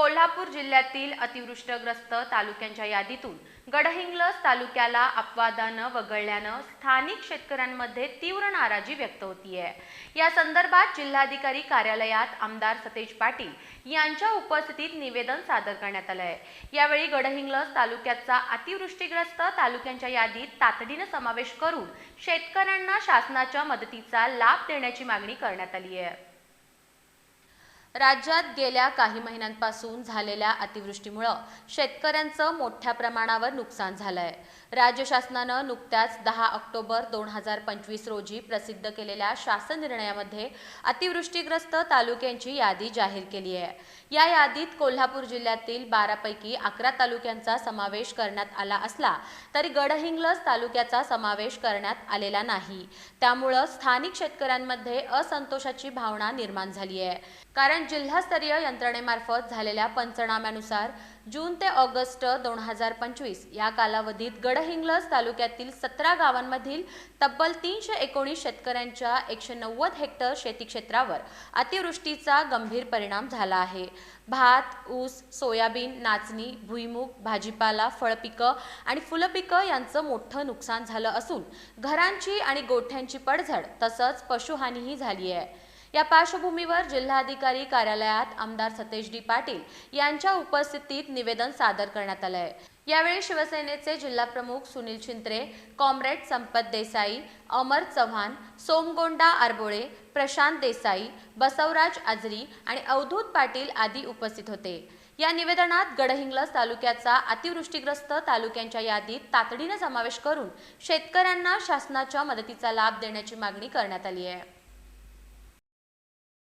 कोल्हापूर जिल्ह्यातील अतिवृष्टग्रस्त तालुक्यांच्या यादीतून गडहिंग्लज तालुक्याला अपवादानं वगळल्यानं स्थानिक शेतकऱ्यांमध्ये तीव्र नाराजी व्यक्त होतीये. या संदर्भात जिल्हाधिकारी कार्यालयात आमदार सतेज पाटील यांच्या उपस्थितीत निवेदन सादर करण्यात आलंय. यावेळी गडहिंग्लज तालुक्याचा अतिवृष्टीग्रस्त तालुक्यांच्या यादीत तातडीनं समावेश करून शेतकऱ्यांना शासनाच्या मदतीचा लाभ देण्याची मागणी करण्यात आली आहे राज्यात गेल्या काही महिन्यांपासून झालेल्या अतिवृष्टीमुळं शेतकऱ्यांचं मोठ्या प्रमाणावर नुकसान झालंय. राज्य शासनानं नुकत्याच दहा ऑक्टोबर दोन हजार पंचवीस रोजी प्रसिद्ध केलेल्या शासन निर्णयामध्ये अतिवृष्टीग्रस्त तालुक्यांची यादी जाहीर केली आहे. या यादीत कोल्हापूर जिल्ह्यातील बारापैकी अकरा तालुक्यांचा समावेश करण्यात आला असला तरी गडहिंग्लज तालुक्याचा समावेश करण्यात आलेला नाही. त्यामुळं स्थानिक शेतकऱ्यांमध्ये असंतोषाची भावना निर्माण झाली आहे. कारण जिल्हास्तरीय यंत्रणेमार्फत झालेल्या पंचनाम्यानुसार जून ते ऑगस्ट दोन हजार पंचवीस या कालावधीत गडहिंग्लज तालुक्यातील सतरा गावांमधील तब्बल तीनशे एकोणीस शेतकऱ्यांच्या एकशे नव्वद हेक्टर शेती क्षेत्रावर अतिवृष्टीचा गंभीर परिणाम झाला आहे. भात ऊस सोयाबीन नाचणी भुईमूग भाजीपाला फळपिकं आणि फुलपिकं यांचं मोठं नुकसान झालं असून घरांची आणि गोठ्यांची पडझड तसंच पशुहानीही झाली आहे. या पार्श्वभूमीवर जिल्हाधिकारी कार्यालयात आमदार सतेश डी पाटील यांच्या उपस्थितीत निवेदन सादर करण्यात आलंय. यावेळी शिवसेनेचे जिल्हाप्रमुख सुनील छिंत्रे कॉम्रेड संपत देसाई अमर चव्हाण सोमगोंडा आरबोळे प्रशांत देसाई बसवराज आजरी आणि अवधूत पाटील आदी उपस्थित होते. या निवेदनात गडहिंग्लज तालुक्याचा अतिवृष्टीग्रस्त तालुक्यांच्या यादीत तातडीने समावेश करून शेतकऱ्यांना शासनाच्या मदतीचा लाभ देण्याची मागणी करण्यात आली आहे.